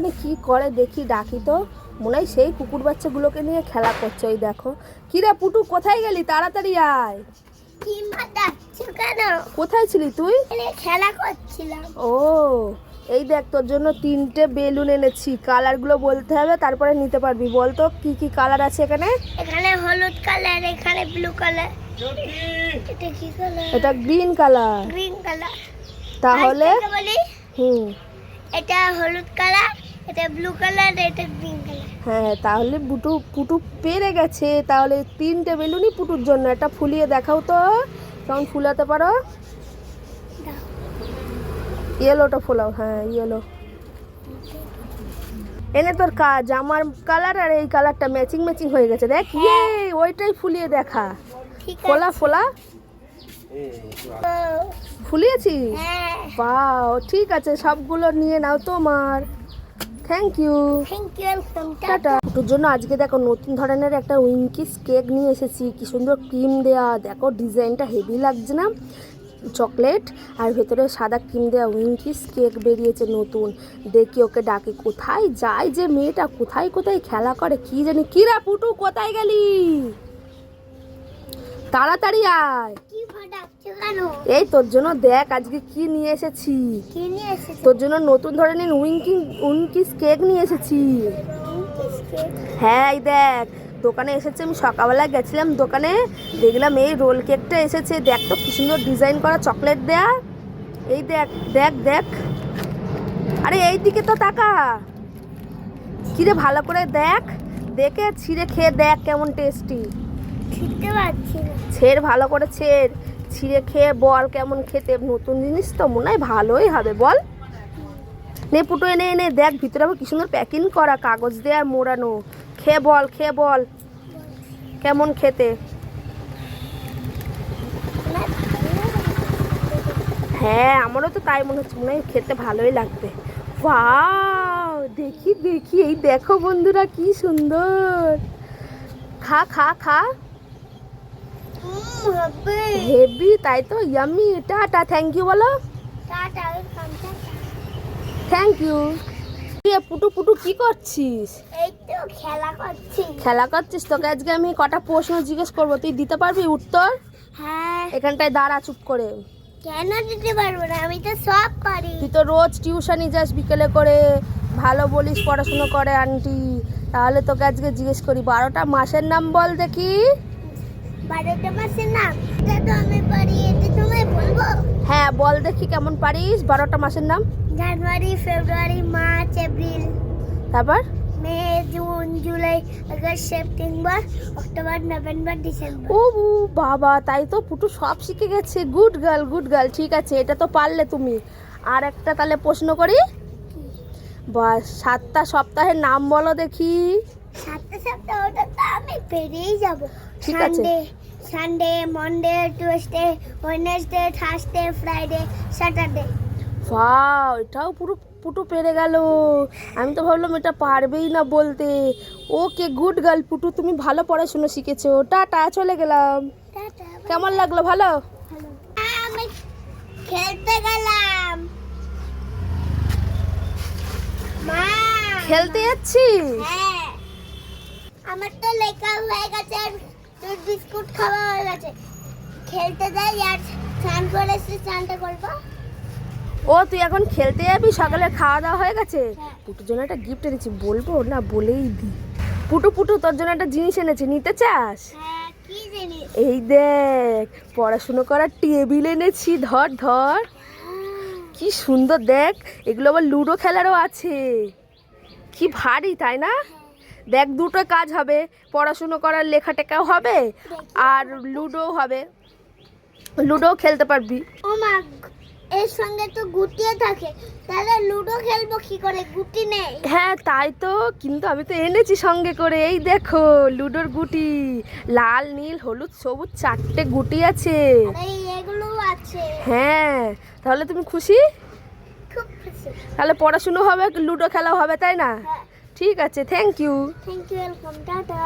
ওখানে কি করে দেখি ডাকি তো। মনে হয় সেই কুকুর বাচ্চাগুলোকে নিয়ে খেলা করছে ওই দেখো। কিরে পুটু কোথায় গেলি? তাড়াতাড়ি আয়। কোথায় ছিলি তুই? খেলা করছিলাম। ও এই দেখ তোর জন্য তিনটে বেলুন এনেছি। কালারগুলো বলতে হবে তারপরে নিতে পারবি। বল তো কি কি কালার আছে এখানে? এখানে হলুদ কালার এখানে ব্লু কালার। এটা কি কালার? এটা গ্রিন কালার। Green colour. তাহলে? বলি? হুম। এটা হলুদ কালার এটা ব্লু কালার এটা গ্রিন কালার হ্যাঁ তাহলে পুটু পুটু পেরে গেছে। তাহলে তিনটে বেলুনই পুটুর জন্য। এটা ফুলিয়ে দেখাও তো কেমন ফুলাতে পারো? ইয়েলোটা ফোলাও হ্যাঁ ইয়েলো এনে তোর কাজ আমার কালার আর এই কালারটা ম্যাচিং ম্যাচিং হয়ে গেছে। দেখ ইয়ে ওইটাই ফুলিয়ে দেখা। ফোলা ফোলা? ফুলিয়েছি হ্যাঁ। বাও ঠিক আছে সবগুলো নিয়ে নাও তোমার। Thank you thank you welcome tata ফুটোর জন্য আজকে দেখো নতুন ধরনের একটা উইঙ্কিস কেক নিয়ে এসেছি। কি সুন্দর ক্রিম দেয়া। দেখো ডিজাইনটা হেভি লাগছে না। চকলেট আর ভেতরে সাদা ক্রিম দেওয়া উইঙ্কিস কেক বেরিয়েছে নতুন। দেখি ওকে ডাকে কোথায় যায় যে মেয়েটা? কোথায় কোথায় খেলা করে? কি জানি? কিরা পুটু কোথায় গেলি? তাড়াতাড়ি আয়। এই তোর জন্য দেখ আজকে কি নিয়ে এসেছি। তোর জন্য নতুন ধরনের উইঙ্কিং উইঙ্কিস কেক নিয়ে এসেছি। হ্যাঁ এই দেখ দোকানে এসেছে আমি সকালবেলা গেছিলাম দোকানে দেখলাম এই রোল কেকটা এসেছে দেখ তো কি সুন্দর ডিজাইন করা চকলেট দেয়া। এই দেখ দেখ দেখ। আরে এই দিকে তো তাকা। কিরে ভালো করে দেখ দেখে ছিঁড়ে খেয়ে দেখ কেমন টেস্টি পারছি ছেড় ভালো করে ছেড়। ছিঁড়ে খেয়ে বল কেমন খেতে, নতুন জিনিস তো মনে হয় ভালোই হবে, বল। নে পুটো, এনে এনে, দেখ, ভিতরে আবার কি সুন্দর প্যাকিং করা, কাগজ দেওয়া মোড়ানো। খেয়ে বল খেয়ে বল। কেমন খেতে? হ্যাঁ আমারও তো তাই মনে হচ্ছে, মনে হয় খেতে ভালোই লাগবে। দেখি দেখি, এই দেখো বন্ধুরা, কি সুন্দর। খা খা খা। হেভি তাই তো ইয়ামি টাটা থ্যাংক ইউ বলো। থ্যাংক ইউ পুটু পুটু কি করছিস? খেলা করছি। খেলা করছিস? তোকে আজকে আমি কটা প্রশ্ন জিজ্ঞেস করব। তুই দিতে পারবি উত্তর? হ্যাঁ। এখানটায় দাঁড়া চুপ করে। কেন দিতে পারব না? আমি তো সব পারি। তুই তো রোজ টিউশনি যাস বিকেলে করে। ভালো বলিস পড়াশুনো করে আন্টি। তাহলে তোকে আজকে জিজ্ঞেস করি বারোটা মাসের নাম বল দেখি। বারোটা মাসের নাম এটা তো আমি পারি এটা তোমায় বলব। হ্যাঁ বল দেখি কেমন পারিস। বারোটা মাসের নাম? January February March April. তারপর? May June July August September October November December. ও বাবা তাই তো পুটু সব শিখে গেছে। গুড গার্ল গুড গার্ল ঠিক আছে এটা তো পারলে তুমি। আর একটা তাহলে প্রশ্ন করি? বা সাতটা সপ্তাহের নাম বলো দেখি। সাতটা সপ্তাহ ওটা তো আমি পেরিয়েই যাব। ঠিক আছে। Sunday Monday Tuesday Wednesday Thursday Friday Saturday wow এটাও পুরো পুটু পেরে গেল। আমি তো ভাবলাম এটা পারবেই না বলতে। ওকে গুড গার্ল পুটু তুমি ভালো পড়াশুনো শিখেছো। টাটা চলে গেলাম। কেমন লাগল ভালো? ভালো আমি খেলতে গেলাম। মা! খেলতে যাচ্ছিস? হ্যাঁ। আমার তো লেখা হয়ে গেছে তোর বিস্কুট খাওয়া হয়ে গেছে। খেলতে যাই আর স্নান করে এসে স্নানটা করব। ও তুই এখন খেলতে যাবি? সকালে খাওয়া দাওয়া হয়ে গেছে? হ্যাঁ। পুটুর জন্য একটা গিফট এনেছি বলব না বলেই দি। পুটু পুটু তোর জন্য একটা জিনিস এনেছি নিতে চাস? হ্যাঁ কি জিনিস? এই দেখ পড়াশুনো করার টেবিল এনেছি ধর ধর। কি সুন্দর দেখ এগুলো আবার লুডো খেলারও আছে। কি ভারী তাই না? দেখ দুটো কাজ হবে। পড়াশুনো করার লেখা টেকাও হবে আর লুডো হবে। লুডো খেলতে পারবি। ও মা এর সঙ্গে তো গুটিয়ে থাকে। তাহলে লুডো খেলব কি করে? গুটি নেই। হ্যাঁ তাই তো। কিন্তু আমি তো এনেছি সঙ্গে করে। এই দেখো লুডোর গুটি। লাল নীল হলুদ সবুজ চারটে গুটি আছে। এগুলো আছে। হ্যাঁ তাহলে তুমি খুশি? খুব খুশি। তাহলে পড়াশুনো হবে লুডো খেলা হবে তাই না? হ্যাঁ। ঠিক আছে thank you thank you welcome tata.